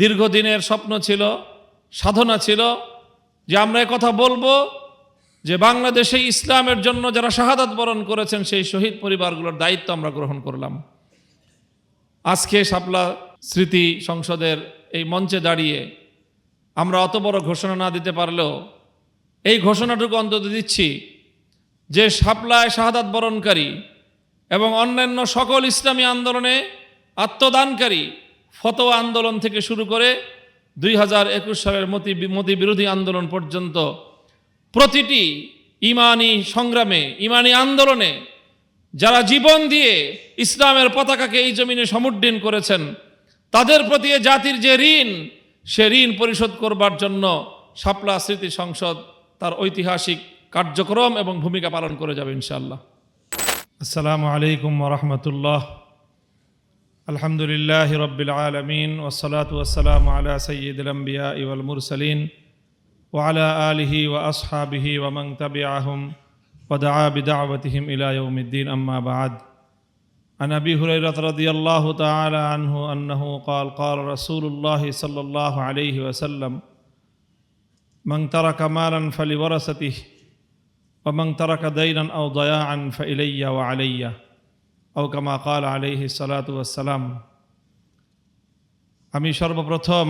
দীর্ঘদিনের স্বপ্ন ছিল, সাধনা ছিল যে আমরা কথা বলব যে বাংলাদেশে ইসলামের জন্য যারা শাহাদাত বরণ করেছেন, সেই শহীদ পরিবারগুলোর দায়িত্ব আমরা গ্রহণ করলাম। আজকে শাপলা স্মৃতি সংসদের এই মঞ্চে দাঁড়িয়ে আমরা অত বড় ঘোষণা না দিতে পারলেও এই ঘোষণাটুকু অন্তত দিচ্ছি যে শাপলায় শাহাদাত বরণকারী এবং অন্যান্য সকল ইসলামী আন্দোলনে আত্মদানকারী ফতোয়া আন্দোলন থেকে শুরু করে দুই হাজার একুশ সালের মতি মতি বিরোধী আন্দোলন পর্যন্ত প্রতিটি ইমানি সংগ্রামে, ইমানি আন্দোলনে যারা জীবন দিয়ে ইসলামের পতাকাকে এই জমিনে সমুদ্দিন করেছেন, তাদের প্রতি জাতির যে ঋণ, সে ঋণ পরিশোধ করবার জন্য শাপলা স্মৃতি সংসদ তার ঐতিহাসিক কার্যক্রম এবং ভূমিকা পালন করে যাবে ইনশাআল্লাহ। আসসালামু আলাইকুম রহমতুল্লাহ। الحمد لله رب العالمين والصلاة والسلام على سيد الأنبياء والمرسلين وعلى آله وأصحابه ومن تبعهم ودعا بدعوتهم إلى يوم الدين أما بعد عن أبي هريرة رضي الله تعالى عنه أنه قال قال رسول الله صلى الله عليه وسلم من ترك مالا فلورثته ومن ترك دينا أو ضياعا فإلي وعليّ ও কামা কাল আলিহি সালাতাম আমি সর্বপ্রথম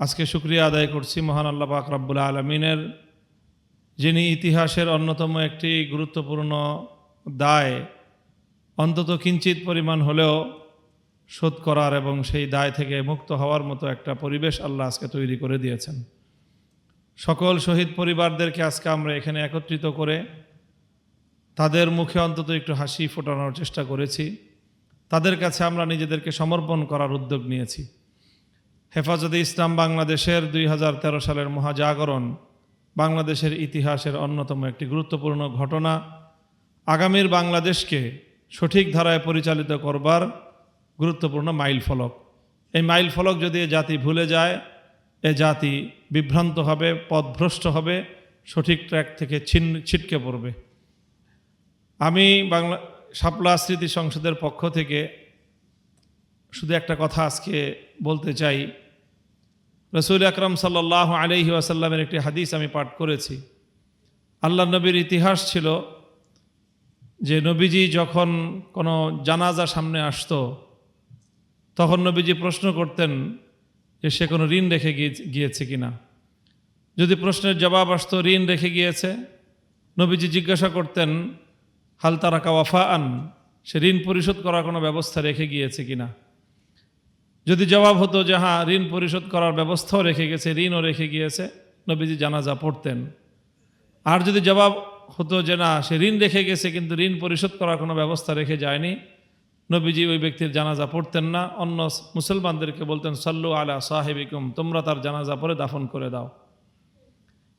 আজকে শুক্রিয়া আদায় করছি মহান আল্লাহ পাক আলমিনের, যিনি ইতিহাসের অন্যতম একটি গুরুত্বপূর্ণ দায়, অন্তত কিঞ্চিত পরিমাণ হলেও শোধ করার এবং সেই দায় থেকে মুক্ত হওয়ার মতো একটা পরিবেশ আল্লাহ আজকে তৈরি করে দিয়েছেন। সকল শহীদ পরিবারদেরকে আজকে আমরা এখানে একত্রিত করে তাদের মুখে অন্তত একটু হাসি ফোটানোর চেষ্টা করেছি। তাদের কাছে আমরা নিজেদেরকে সমর্পণ করার উদ্যোগ নিয়েছি। হেফাজতে ইসলাম বাংলাদেশের দুই হাজার তেরো সালের মহাজাগরণ বাংলাদেশের ইতিহাসের অন্যতম একটি গুরুত্বপূর্ণ ঘটনা। আগামীর বাংলাদেশকে সঠিক ধারায় পরিচালিত করবার গুরুত্বপূর্ণ মাইল ফলক। এই মাইল ফলক যদি জাতি ভুলে যায়, এ জাতি বিভ্রান্ত হবে, পথভ্রষ্ট হবে, সঠিক ট্র্যাক থেকে ছিন ছিটকে পড়বে। আমি বাংলা শাপলা স্মৃতি সংসদের পক্ষ থেকে শুধু একটা কথা আজকে বলতে চাই। রসুল আকরম সাল্লাহ আলহি আসাল্লামের একটি হাদিস আমি পাঠ করেছি। আল্লাহ নবীর ইতিহাস ছিল যে নবীজি যখন কোনো জানাজা সামনে আসতো, তখন নবীজি প্রশ্ন করতেন যে সে কোনো ঋণ রেখে গিয়েছে কিনা। যদি প্রশ্নের জবাব আসতো, ঋণ রেখে গিয়েছে, নবীজি জিজ্ঞাসা করতেন হাল তারা কাওয়াফা আন সে ঋণ পরিশোধ করার কোনো ব্যবস্থা রেখে গিয়েছে কিনা? যদি জবাব হতো যে হ্যাঁ ঋণ পরিশোধ করার ব্যবস্থাও রেখে গেছে, ঋণও রেখে গিয়েছে, নবীজি জানাজা পড়তেন। আর যদি জবাব হতো যে না, সে ঋণ রেখে গেছে, কিন্তু ঋণ পরিশোধ করার কোনো ব্যবস্থা রেখে যায়নি, নবীজি ওই ব্যক্তির জানাজা পড়তেন না। অন্য মুসলমানদেরকে বলতেন, সল্লু আলা সাহেবিকুম, তোমরা তার জানাজা পরে দাফন করে দাও।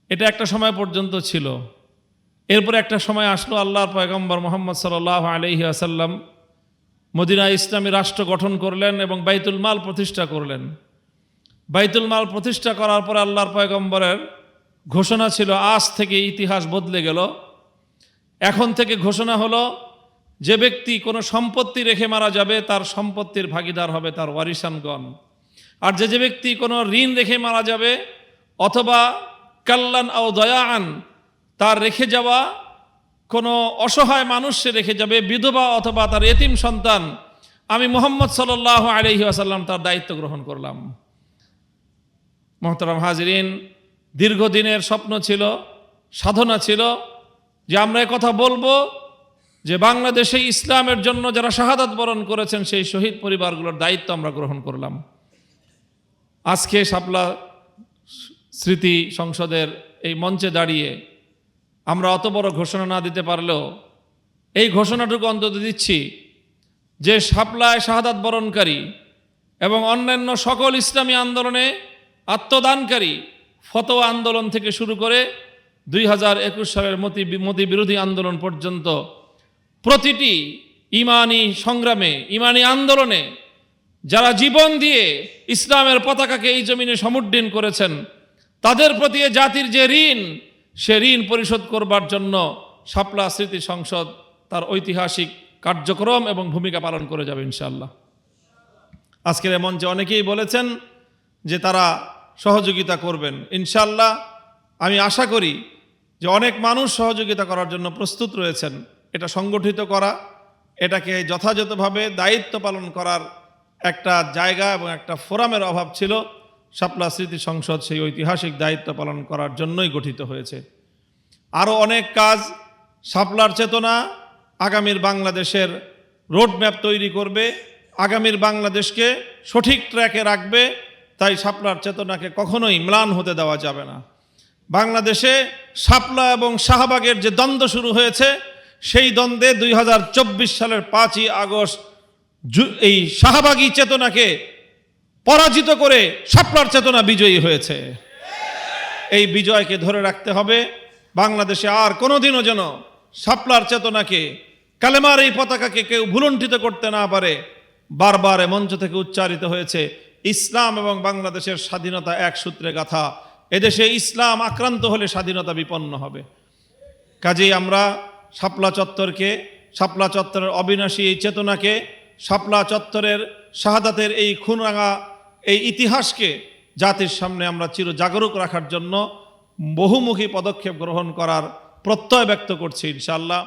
এটা একটা সময় পর্যন্ত ছিল। এরপরে একটা সময় আসলো আল্লাহর পয়গম্বর মোহাম্মদ সাল আলহি আসাল্লাম মদিনা ইসলামী রাষ্ট্র গঠন করলেন এবং বাইতুল মাল প্রতিষ্ঠা করলেন। বাইতুল মাল প্রতিষ্ঠা করার পর আল্লাহর পয়গম্বরের ঘোষণা ছিল, আজ থেকে ইতিহাস বদলে গেল। এখন থেকে ঘোষণা হলো, যে ব্যক্তি কোনো সম্পত্তি রেখে মারা যাবে, তার সম্পত্তির ভাগিদার হবে তার ওয়ারিসানগণ আর যে যে ব্যক্তি কোনো ঋণ রেখে মারা যাবে, অথবা কাল্লান ও দয়াআন তার রেখে যাওয়া কোনো অসহায় মানুষ সে রেখে যাবে, বিধবা অথবা তার এতিম সন্তান। আমি মোহাম্মদ সাল আলহি আসাল্লাম তার দায়িত্ব গ্রহণ করলাম। মোহতারাম হাজরিন, দীর্ঘদিনের স্বপ্ন ছিল, সাধনা ছিল যে আমরা কথা বলব যে বাংলাদেশে ইসলামের জন্য যারা শাহাদাত বরণ করেছেন, সেই শহীদ পরিবারগুলোর দায়িত্ব আমরা গ্রহণ করলাম। আজকে শাপলা স্মৃতি সংসদের এই মঞ্চে দাঁড়িয়ে আমরা অত বড় ঘোষণা না দিতে পারলেও এই ঘোষণাটুকু অন্তত দিচ্ছি যে শাপলায় শাহাদাত বরণকারী এবং অন্যান্য সকল ইসলামী আন্দোলনে আত্মদানকারী ফতোয়া আন্দোলন থেকে শুরু করে দুই হাজার একুশ সালের মতি মতি বিরোধী আন্দোলন পর্যন্ত প্রতিটি ইমানি সংগ্রামে, ইমানি আন্দোলনে যারা জীবন দিয়ে ইসলামের পতাকাকে এই জমিনে সমুদ্দিন করেছেন, তাদের প্রতি জাতির যে ঋণ সে ঋণ পরিশোধ করবার জন্য শাপলা স্মৃতি সংসদ তার ঐতিহাসিক কার্যক্রম এবং ভূমিকা পালন করে যাবে ইনশাল্লাহ আজকের এ মঞ্চে অনেকেই বলেছেন যে তারা সহযোগিতা করবেন। ইনশাল্লাহ আমি আশা করি যে অনেক মানুষ সহযোগিতা করার জন্য প্রস্তুত রয়েছেন। এটা সংগঠিত করা, এটাকে যথাযথভাবে দায়িত্ব পালন করার একটা জায়গা এবং একটা ফোরামের অভাব ছিল। শাপলা স্মৃতি সংসদ সেই ঐতিহাসিক দায়িত্ব পালন করার জন্যই গঠিত হয়েছে। আরও অনেক কাজ শাপলার চেতনা আগামীর বাংলাদেশের রোডম্যাপ তৈরি করবে, আগামীর বাংলাদেশকে সঠিক ট্র্যাকে রাখবে, তাই শাপলার চেতনাকে কখনোই ম্লান হতে দেওয়া যাবে না। বাংলাদেশে শাপলা এবং শাহবাগের যে দ্বন্দ্ব শুরু হয়েছে, সেই দ্বন্দ্বে দুই হাজার চব্বিশ সালের পাঁচই আগস্ট এই শাহবাগী চেতনাকে পরাজিত করে শাপলার চেতনা বিজয়ী হয়েছে। এই বিজয়কে ধরে রাখতে হবে। বাংলাদেশে আর কোনোদিনও যেন শাপলার চেতনাকে, কালেমার এই পতাকাকে কেউ ভুলণ্ঠিত করতে না পারে, বারবার মঞ্চ থেকে উচ্চারিত হয়েছে, ইসলাম এবং বাংলাদেশের স্বাধীনতা এক সূত্রে গাথা। এদেশে ইসলাম আক্রান্ত হলে স্বাধীনতা বিপন্ন হবে। কাজেই আমরা শাপলা চত্বরকে, শাপলা চত্বরের অবিনাশী এই চেতনাকে, শাপলা চত্বরের শাহাদাতের এই খুনরাঙা এই ইতিহাসকে জাতির সামনে আমরা চির জাগরুক রাখার জন্য বহুমুখী পদক্ষেপ গ্রহণ করার প্রত্যয় ব্যক্ত করছি, ইনশাআল্লাহ।